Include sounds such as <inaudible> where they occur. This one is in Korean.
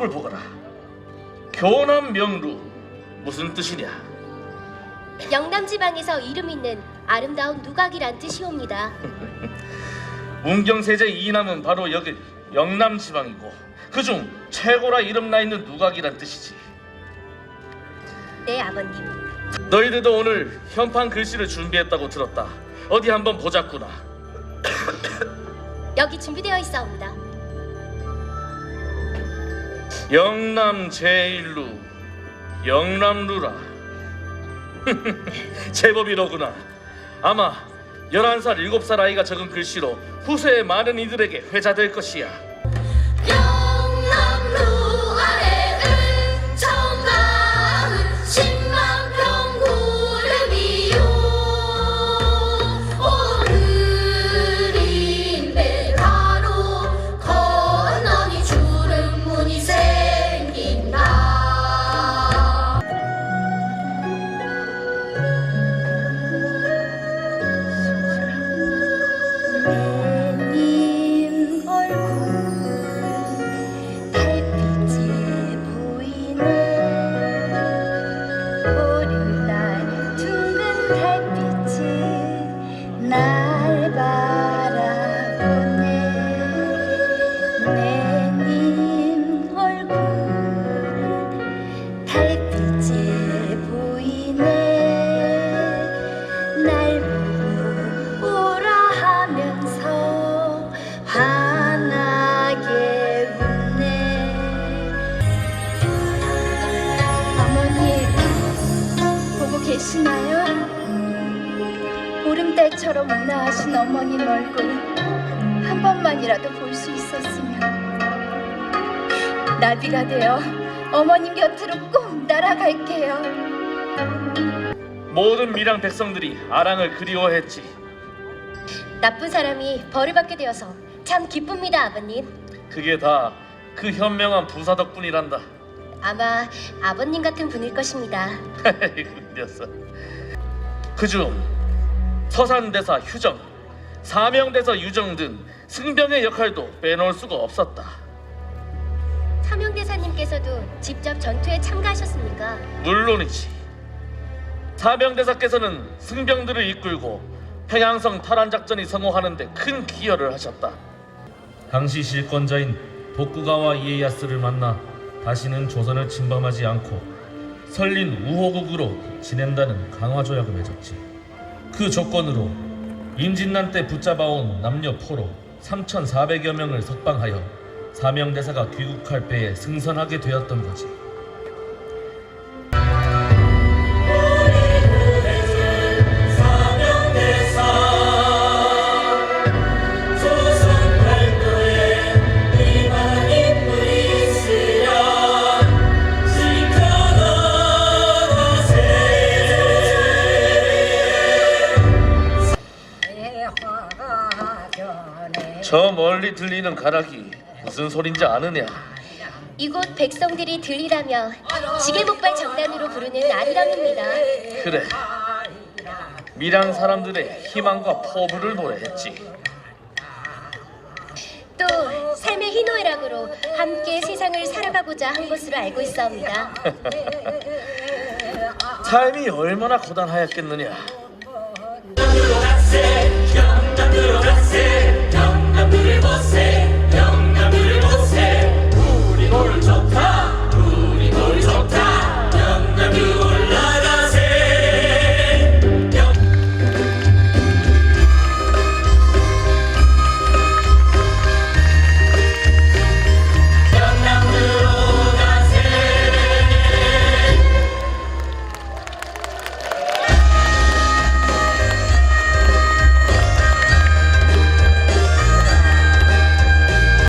왼쪽을 보거라. 교남 명루 무슨 뜻이냐? 영남 지방에서 이름 있는 아름다운 누각이란 뜻이옵니다. <laughs> 문경세제 이남은 바로 여기 영남 지방이고 그중 최고라 이름 나 있는 누각이란 뜻이지. 네 아버님. 너희들도 오늘 현판 글씨를 준비했다고 들었다. 어디 한번 보자꾸나. 여기 준비되어 있사옵니다. 영남 제일루 영남루라. <laughs> 제법이로구나. 아마 11살 7살 아이가 적은 글씨로 후세의 많은 이들에게 회자될 것이야 계시나요? 보름달처럼 온화하신 어머님 얼굴 한 번만이라도 볼 수 있었으면 나비가 되어 어머님 곁으로 꼭 날아갈게요. 모든 밀양 백성들이 아랑을 그리워했지 나쁜 사람이 벌을 받게 되어서 참 기쁩니다 아버님. 그게 다 그 현명한 부사 덕분이란다 아마 아버님 같은 분일 것입니다. <laughs> 그 녀석 그중 서산대사 휴정 사명대사 유정 등 승병의 역할도 빼놓을 수가 없었다 사명대사님께서도 직접 전투에 참가하셨습니까? 물론이지. 사명대사께서는 승병들을 이끌고 평양성 탈환 작전이 성공하는데 큰 기여를 하셨다. 당시 실권자인 도쿠가와 이에야스를 만나 다시는 조선을 침범하지 않고 설린 우호국으로 지낸다는 강화 조약을 맺었지. 그 조건으로 임진난 때 붙잡아온 남녀 포로 3,400여 명을 석방하여 사명대사가 귀국할 때에 승선하게 되었던 거지. 저 멀리 들리는 가락이 무슨 소린지 아느냐? 이곳 백성들이 들리라며 지게목발 장단으로 부르는 아리랑입니다. 그래. 밀양 사람들의 희망과 포부를 노래했지. 또 삶의 희노애락으로 함께 세상을 살아가고자 한 것으로 알고 있사옵니다. <laughs> 삶이 얼마나 고단하였겠느냐. 세